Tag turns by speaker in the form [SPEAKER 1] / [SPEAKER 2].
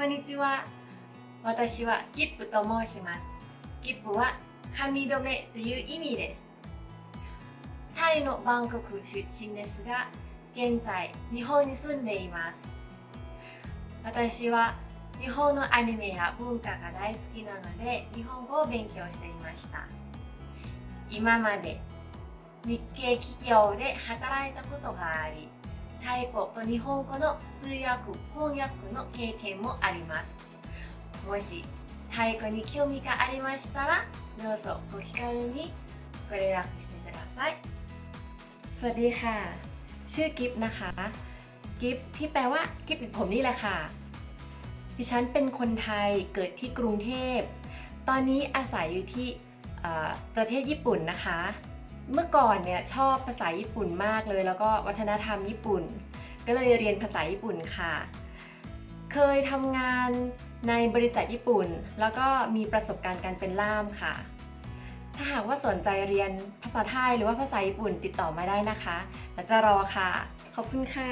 [SPEAKER 1] こんにちは。私はギップと申します。ギップは髪留めという意味です。タイのバンコク出身ですが、現在日本に住んでいます。私は日本のアニメや文化が大好きなので、日本語を勉強していました。今まで日系企業で働いたことがあり、タイ語と日本語の通訳・翻訳の経験もあります。もしタイ語に興味がありましたら、どうぞご気軽にご連絡してください。สวัสดีค่ะ ชื่อกิฟนะคะ กิฟที่แปลว่ากิฟเป็นผมนี่แหละค่ะ ดิฉันเป็นคนไทยเกิดที่กรุงเทพ ตอนนี้อาศัยอยู่ที่เอ่อประเทศญี่ปุ่นนะคะ เมื่อก่อนเนี่ยชอบภาษาญี่ปุ่นมากเลย แล้วก็วัฒนธรรมญี่ปุ่น ก็เลยเรียนภาษาญี่ปุ่นค่ะ เคยทำงานในบริษัทญี่ปุ่น แล้วก็มีประสบการณ์การเป็นล่ามค่ะ ถ้าหากว่าสนใจเรียนภาษาไทยหรือว่าภาษาญี่ปุ่นติดต่อมาได้นะคะ แล้วจะรอค่ะ ขอบคุณค่ะ